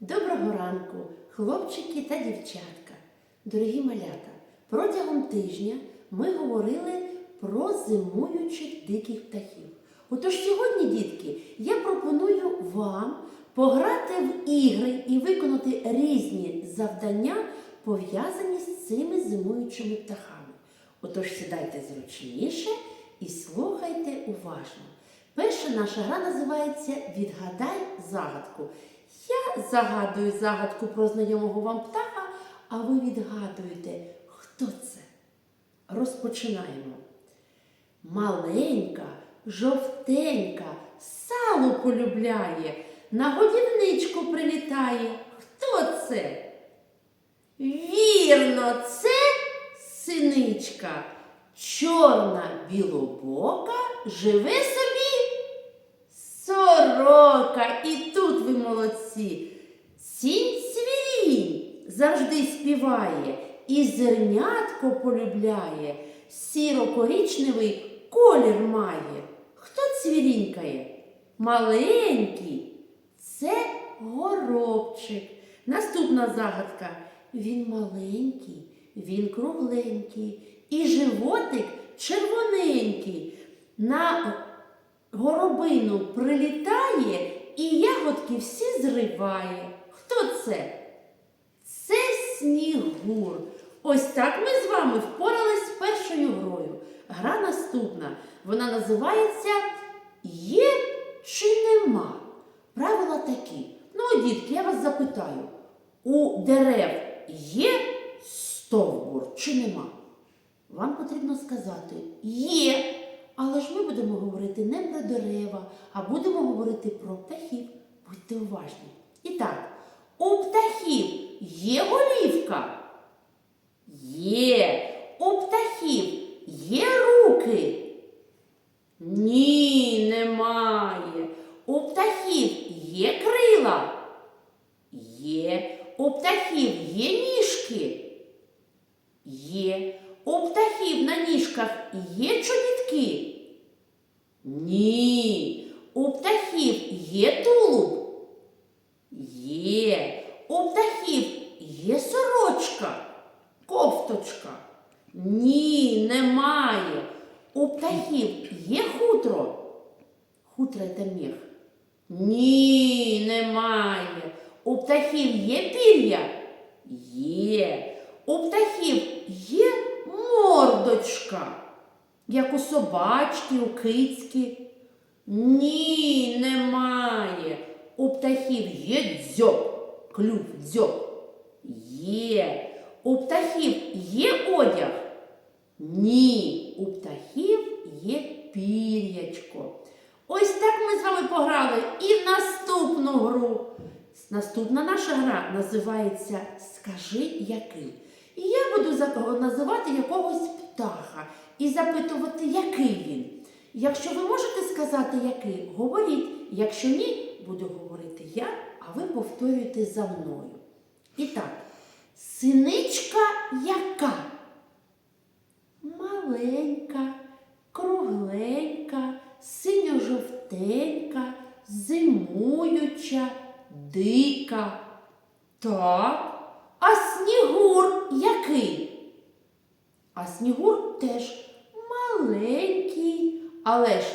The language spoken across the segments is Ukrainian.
Доброго ранку, хлопчики та дівчатка, дорогі малята. Протягом тижня ми говорили про зимуючих диких птахів. Отож сьогодні, дітки, я пропоную вам пограти в ігри і виконати різні завдання, пов'язані з цими зимуючими птахами. Отож сідайте зручніше і слухайте уважно. Перша наша гра називається Відгадай загадку. Я загадую загадку про знайомого вам птаха, а ви відгадуєте, хто це. Розпочинаємо. Маленька, жовтенька, сало полюбляє, на годівничку прилітає. Хто це? Вірно, це синичка. Чорна білобока живе собі сорока. І тут ви молодці. Сінь цвірінь завжди співає і зернятко полюбляє, сіро-коричневий колір має. Хто цвірінькає? Маленький. Це горобчик. Наступна загадка. Він маленький, він кругленький, і животик червоненький. На горобину прилітає і ягодки всі зриває. Хто це? Це снігур. Ось так ми з вами впорались з першою грою. Гра наступна. Вона називається Є чи нема? Правила такі. Ну, дітки, я вас запитаю: у дерев є стовбур чи нема? Вам потрібно сказати є. Але ж ми будемо говорити не про дерева, а будемо говорити про птахів. Будьте уважні. І так, у птахів є голівка? Є. У птахів є руки? Ні, немає. У птахів є крила? Є. У птахів є ніжки? Є. У птахів на ніжках є чобітки? Ні. У птахів є тулуб? Є. У птахів є сорочка, кофточка? Ні, немає. У птахів є хутро? Хутро це міх. Ні, немає. У птахів є пір'я? Є. У птахів є мордочка, як у собачки, у кицьки. Ні, немає. У птахів є дзьоб, клюв, дзьоб. Є. У птахів є одяг? Ні, у птахів є пір'ячко. Ось так ми з вами пограли і в наступну гру. Наступна наша гра називається Скажи який. І я буду називати якогось птаха і запитувати, який він. Якщо ви можете сказати який, говоріть. Якщо ні, буду говорити я, а ви повторюєте за мною. І так, синичка яка? Маленька, кругленька, синьо-жовтенька, зимуюча, дика. Так, а снігур який? А снігур теж маленький, але ж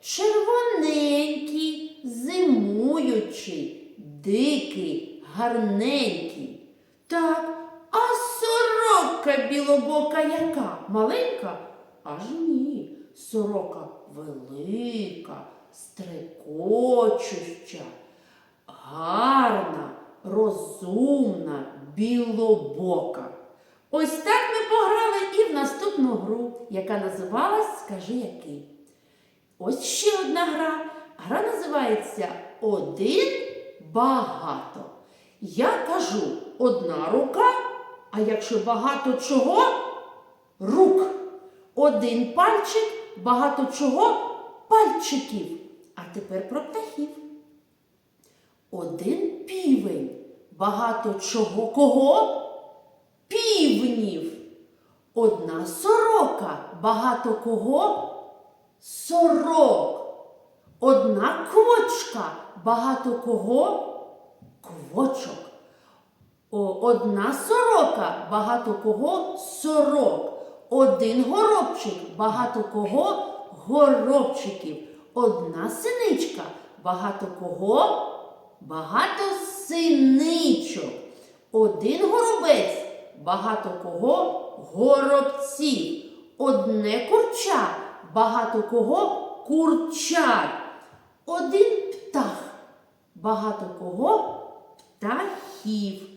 червоненький, зимуючий, дикий, гарненький. Так, а сорока білобока яка? Маленька? Аж ні. Сорока велика, стрекочуща, гарна, розумна, білобока. Ось так ми пограли і в наступну гру, яка називалась Скажи який. Ось ще одна гра. Гра називається Один багато. Я кажу одна рука, а якщо багато чого рук. Один пальчик, багато чого пальчиків. А тепер про птахів. Один півень, багато чого кого? Півнів. Одна сорока, багато кого? Сорок. Одна квочка, багато кого? квочок. Одна сорока, багато кого сорок. Один горобчик, багато кого горобчиків. Одна синичка, багато кого багато синичок. Один горобець, багато кого горобців. Одне курча, багато кого курчат. Один птах, багато кого птахів.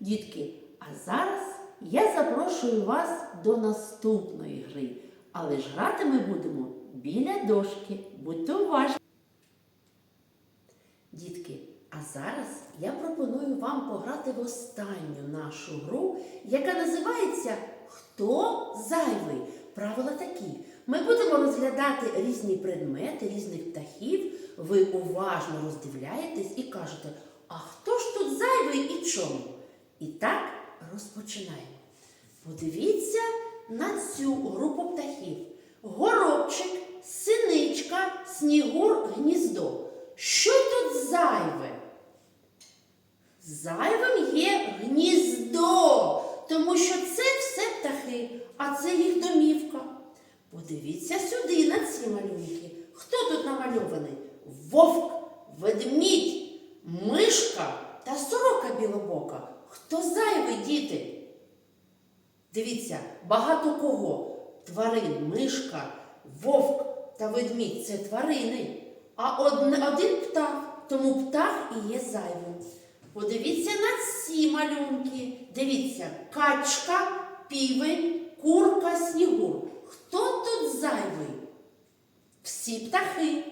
Дітки, а зараз я запрошую вас до наступної гри. Але ж грати ми будемо біля дошки. Будьте уважні. Дітки, а зараз я пропоную вам пограти в останню нашу гру, яка називається Хто зайвий? Правила такі. Ми будемо розглядати різні предмети, різних птахів. Ви уважно роздивляєтесь і кажете, а хто ж тут зайвий і чому? І так розпочинаємо. Подивіться на цю групу птахів. Горобчик, синичка, снігур, гніздо. Що тут зайве? Зайвим є гніздо, тому що це все птахи, а це їх домівка. Подивіться сюди на ці малюнки. Хто тут намальований? Вовк, ведмідь, мишка та сорока білобока. Хто зайвий, діти? Дивіться, багато кого? Тварин, мишка, вовк та ведмідь це тварини. А один птах, тому птах і є зайвим. Подивіться на ці малюнки. Дивіться, качка, півень, курка, снігур. Хто тут зайвий? Всі птахи.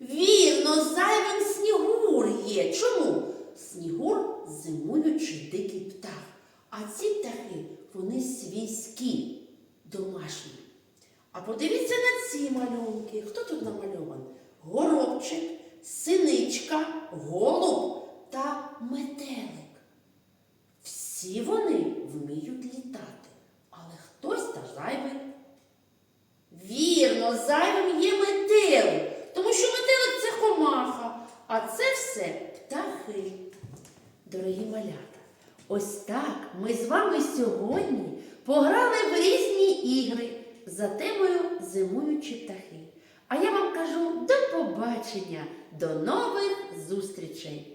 Вірно, зайвим снігур є. Чому? Снігур зимуючий дикий птах. А ці птахи, вони свійські, домашні. А подивіться на ці малюнки. Хто тут намальований? Горобчик, синичка, голуб та метелик. Всі вони вміють літати, але хтось та зайвий. Вірно, зайвим є метелик, тому що метелик це комаха, а це все птахи. Дорогі малята, ось так ми з вами сьогодні пограли в різні ігри за темою зимуючі птахи. А я вам кажу до побачення, до нових зустрічей!